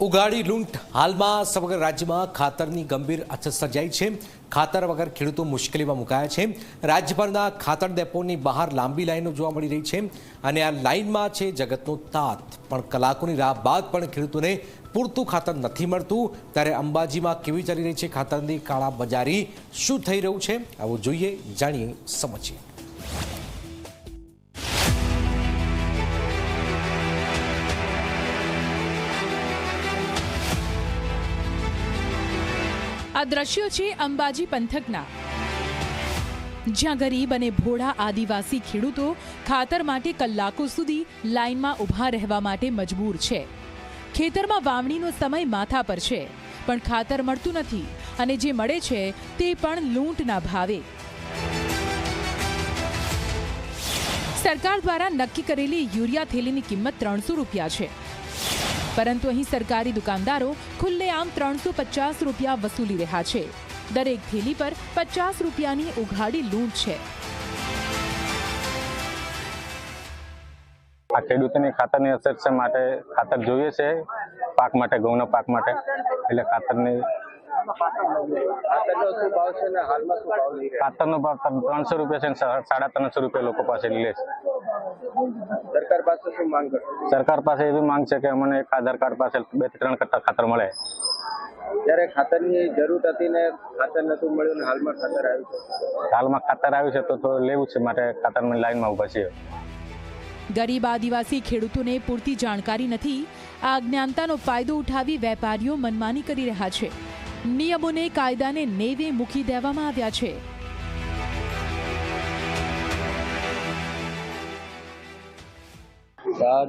ઉગાડી લૂંટ હાલમાં સમગ્ર રાજ્યમાં ખાતરની ગંભીર અછત સર્જાઈ છે. ખાતર વગર ખેડૂતો મુશ્કેલીમાં મુકાયા છે. રાજ્યભરના ખાતર ડેપોની બહાર લાંબી લાઈનો જોવા મળી રહી છે અને આ લાઈનમાં છે જગતનો તાત. પણ કલાકોની રાહ બાદ પણ ખેડૂતોને પૂરતું ખાતર નથી મળતું. ત્યારે અંબાજીમાં કેવી ચાલી રહી છે ખાતરની કાળા બજારી શું થઈ રહ્યું છે? આવું જોઈએ, જાણીએ, સમજીએ. આ દ્રશ્યો છે અંબાજી પંથકના. જ્યાં ગરીબ અને ભોળા આદિવાસી ખેડૂતો ખાતર માટે કલાકો સુધી લાઇનમાં ઊભા રહેવા માટે મજબૂર છે. ખેતરમાં વાવણીનો સમય માથા પર છે, પણ ખાતર મળતું નથી અને જે મળે છે તે પણ લૂંટના ભાવે. સરકાર દ્વારા નક્કી કરેલી યુરિયા થેલીની કિંમત ત્રણસો રૂપિયા છે. પરંતુ અહીં સરકારી દુકાનદારો ખુલ્લેઆમ ત્રણસો પચાસ રૂપિયા વસૂલી રહ્યા છે. દરેક થેલી પર પચાસ રૂપિયાની ઉઘાડી લૂંટ છે. આ ખેડૂતોની ખાતરની અસર છે માટે ખાતર જોઈએ છે પાક માટે ઘઉંના પાક માટે. એટલે ખાતરની ખાતરનો ભાવ ત્રણસો રૂપિયા છે સાડા ત્રણસો રૂપિયા લોકો પાસે લે છે. સરકાર પાસે શું માંગ કરશો સરકાર પાસે એવી માંગ છે કે અમને એક આધાર કાર્ડ પાસે બેથી ત્રણ કટ્ટા ખાતર મળે. જ્યારે ખાતરની જરૂર હતી ને ખાતર નતું મળ્યું ને હાલમાં ખાતર આવ્યું છે? હાલમાં ખાતર આવ્યું છે તો થોડું લેવું છે માટે ખાતરની લાઈનમાં ઊભા છીએ ગરીબ આદિવાસી ખેડૂતોને પૂરતી જાણકારી નથી. આ અજ્ઞાનતાનો ફાયદો ઉઠાવી વેપારીઓ મનમાની કરી રહ્યા છે. નિયમોને કાયદાને નેવે મૂકી દેવામાં આવ્યા છે.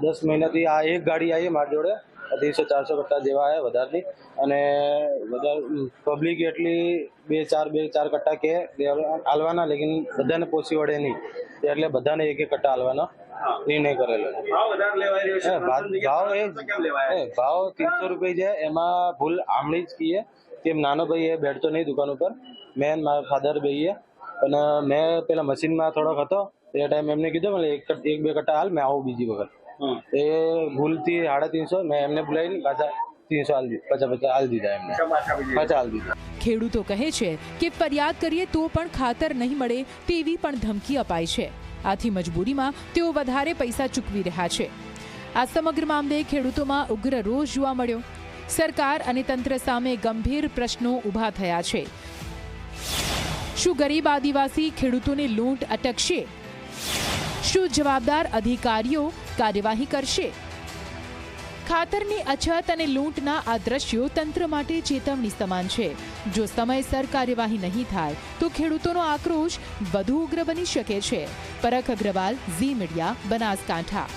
દસ મહિનાથી આ એક ગાડી આવી મારી જોડે. ત્રીસો ચારસો કટ્ટા જેવા આવ્યા વધારથી. અને વધારે પબ્લિક એટલી બે ચાર બે ચાર કટ્ટા કે હાલવાના લેકિન બધાને પોસી વળે નહીં. એટલે બધાને એક એક કટ્ટા હાલવાનો નિર્ણય કરેલો ભાવ ભાવ એ ભાવ ત્રીસો રૂપિયા છે. એમાં ભૂલ આમળી જ કહીએ કે નાનો ભાઈ એ બેઠતો નહીં દુકાન ઉપર. મેં ને મારા ફાધર ભાઈએ અને મેં પેલા મશીનમાં થોડોક હતો. એ ટાઈમ એમને કીધું મને એક એક બે કટ્ટા હાલ મેં આવું બીજી વખત. એ ભૂલથી સાડા ત્રણસો મેં એમને બોલાવીને પાછા ત્રણસો હાલ પચાસ પચાસ હાલ દીધા એમને. પાછા. હાલ દીધા. ખેડૂતો કહે છે કે ફરિયાદ કરીએ તો પણ ખાતર નહીં મળે તેવી પણ ધમકી અપાય છે. આથી મજબૂરીમાં તેઓ વધારે પૈસા ચૂકવી રહ્યા છે. આ સમગ્ર મામલે ખેડૂતોમાં ઉગ્ર રોષ જોવા મળ્યો. સરકાર અને તંત્ર સામે ગંભીર પ્રશ્નો ઊભા થયા છે. શું ગરીબ આદિવાસી ખેડૂતોને લૂંટ અટકશે? શું જવાબદાર અધિકારીઓ કાર્યવાહી કરશે. ખાતરની અછત અને લૂંટના આ દ્રશ્યો તંત્ર માટે ચેતવણી સમાન છે. જો સમયસર કાર્યવાહી નહીં થાય, તો ખેડૂતોનો આક્રોશ વધુ ઉગ્ર બની શકે છે. પરખ અગ્રવાલ, ઝી મીડિયા, બનાસકાંઠા.